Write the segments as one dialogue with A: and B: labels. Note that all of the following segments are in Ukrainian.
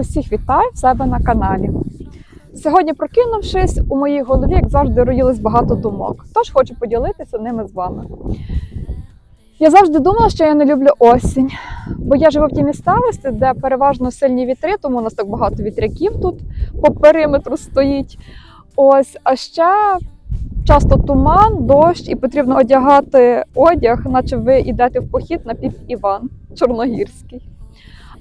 A: Усіх вітаю в себе на каналі. Сьогодні, прокинувшись, у моїй голові, як завжди, роїлось багато думок. Тож хочу поділитися ними з вами. Я завжди думала, що я не люблю осінь, бо я живу в тій місцевості, де переважно сильні вітри, тому у нас так багато вітряків тут по периметру стоїть. Ось, а ще часто туман, дощ, і потрібно одягати одяг, наче ви йдете в похід на пів Іван Чорногірський.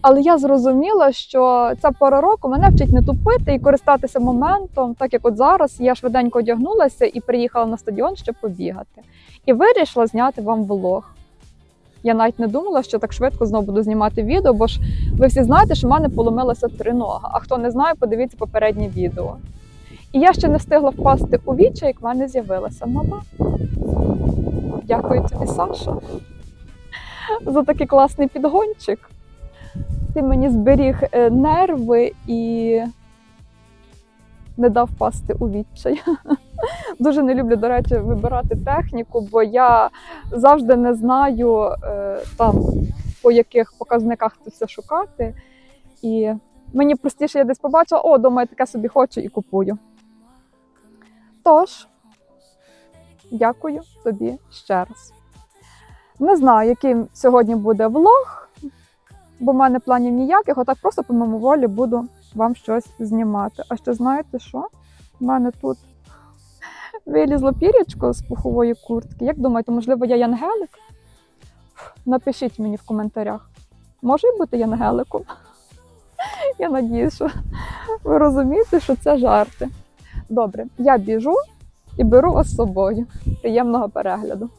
A: Але я зрозуміла, що ця пора року мене вчить не тупити і користатися моментом, так як от зараз я швиденько одягнулася і приїхала на стадіон, щоб побігати. І вирішила зняти вам влог. Я навіть не думала, що так швидко знову буду знімати відео, бо ж ви всі знаєте, що в мене поломилася тринога. А хто не знає, подивіться попереднє відео. І я ще не встигла впасти у вічі, як в мене з'явилася нова. Дякую тобі, Саша, за такий класний підгончик. Ти мені зберіг е, нерви і не дав впасти у відчай. Дуже не люблю, до речі, вибирати техніку, бо я завжди не знаю е, там, по яких показниках це все шукати. І мені простіше я десь побачила, о, думаю, таке собі хочу і купую. Тож, дякую тобі ще раз. Не знаю, яким сьогодні буде влог бо в мене планів ніяких, отак просто по моєму волі буду вам щось знімати. А ще знаєте що? У мене тут вилізло пірячко з пухової куртки. Як думаєте, можливо, я янгелик? Напишіть мені в коментарях. Може й бути янгеликом? Я надію, що ви розумієте, що це жарти. Добре, я біжу і беру вас з собою. Приємного перегляду.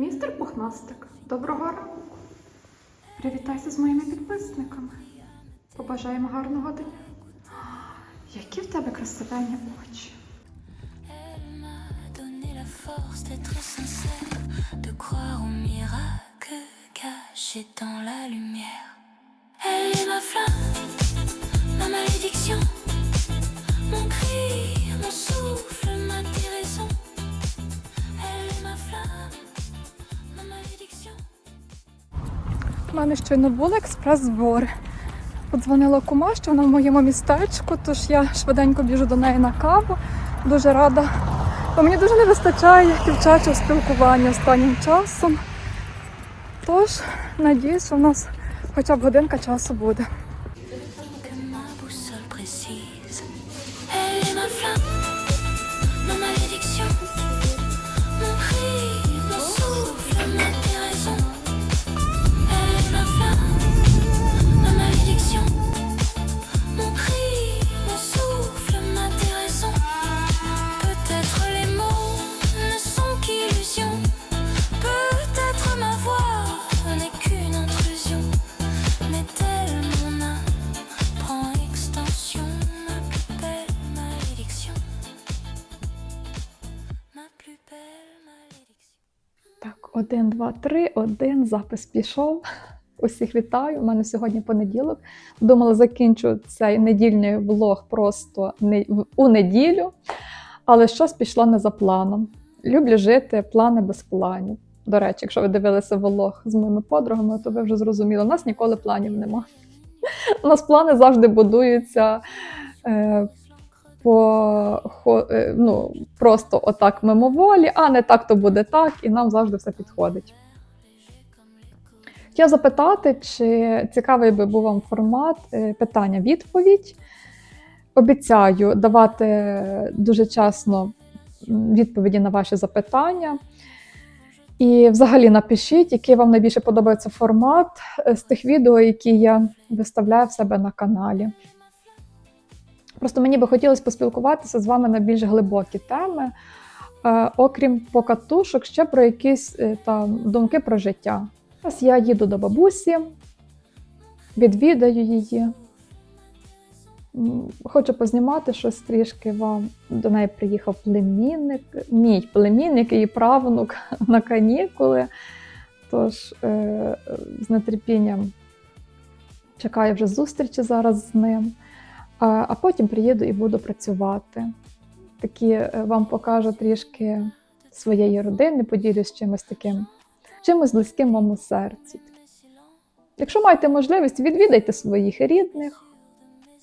A: Містер Пухнастик, доброго ранку. Привітайся з моїми підписниками. Побажаємо гарного дня. Які в тебе красивенні очі.
B: dans la lumière. Elle est ma flamme, ma malédiction,
A: У мене щойно були експрес-збори. Подзвонила кума, що вона в моєму містечку, тож я швиденько біжу до неї на каву. Дуже рада. Бо мені дуже не вистачає дівчачого спілкування останнім часом. Тож, надіюсь, в нас хоча б годинка часу буде. Так, один, два, три, один. Запис пішов. Усіх вітаю. У мене сьогодні понеділок. Думала, закінчу цей недільний влог просто не- у неділю, але щось пішло не за планом. Люблю жити плани без планів. До речі, якщо ви дивилися влог з моїми подругами, то ви вже зрозуміли, у нас ніколи планів нема. У нас плани завжди будуються е, по, е, ну, просто отак мимоволі, а не так, то буде так, і нам завжди все підходить. Хотіла запитати, чи цікавий би був вам формат е, питання-відповідь. Обіцяю давати дуже чесно м, відповіді на ваші запитання. І взагалі напишіть, який вам найбільше подобається формат е, з тих відео, які я виставляю в себе на каналі. Просто мені би хотілося поспілкуватися з вами на більш глибокі теми, е, окрім покатушок, ще про якісь е, там думки про життя. Ось я їду до бабусі, відвідаю її. Хочу познімати щось трішки вам. До неї приїхав племінник, мій племінник і правнук на канікули. Тож е, з нетерпінням чекаю вже зустрічі зараз з ним. А, потім приїду і буду працювати. Такі е, вам покажу трішки своєї родини, поділюсь чимось таким, чимось близьким моєму серці. Якщо маєте можливість, відвідайте своїх рідних,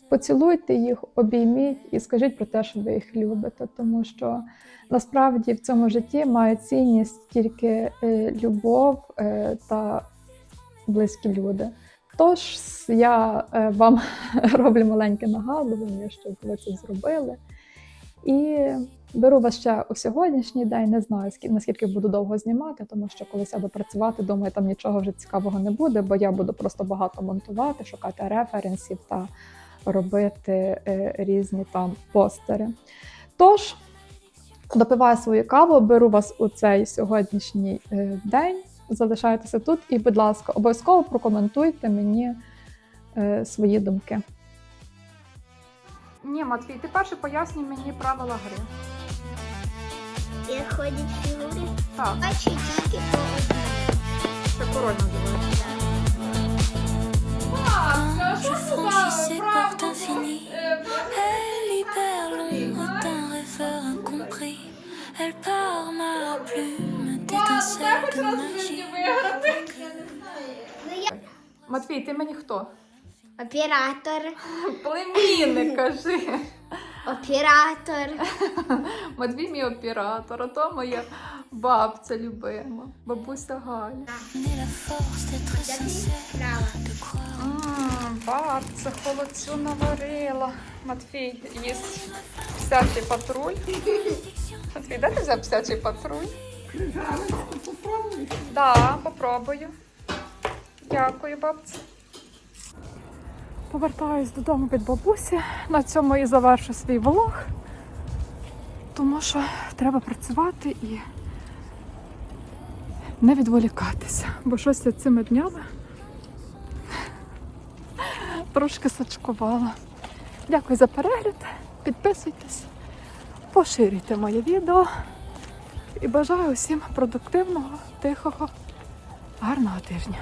A: поцілуйте їх, обійміть і скажіть про те, що ви їх любите, тому що насправді в цьому житті має цінність тільки е, любов е, та близькі люди. Тож я е, вам роблю маленьке нагадування, щоб ви це зробили. І беру вас ще у сьогоднішній день. Не знаю, наскільки буду довго знімати, тому що коли сяду працювати, думаю, там нічого вже цікавого не буде, бо я буду просто багато монтувати, шукати референсів та робити е, різні там постери. Тож, допиваю свою каву, беру вас у цей сьогоднішній е, день. Залишайтеся тут і, будь ласка, обов'язково прокоментуйте мені е, свої думки. Ні, Матвій, ти перше пояснюй мені правила гри.
C: Як ходять фігури,
A: Так,
C: Бачить тільки по одній.
A: це король Матвій, ти мені хто?
C: оператор,
A: Племінник, кажи.
C: оператор.
A: Матвій мій оператор, а то моя бабця любима, бабуся Галя. Бабця холодцю наварила. Матвій їсть псячий патруль. Матвій, де ти взяв псячий патруль? Так, да, попробую. Дякую, бабці. Повертаюсь додому від бабусі. На цьому і завершу свій влог. Тому що треба працювати і не відволікатися. Бо щось я цими днями трошки сачкувала. Дякую за перегляд. Підписуйтесь, поширюйте моє відео. І бажаю усім продуктивного, тихого, гарного тижня.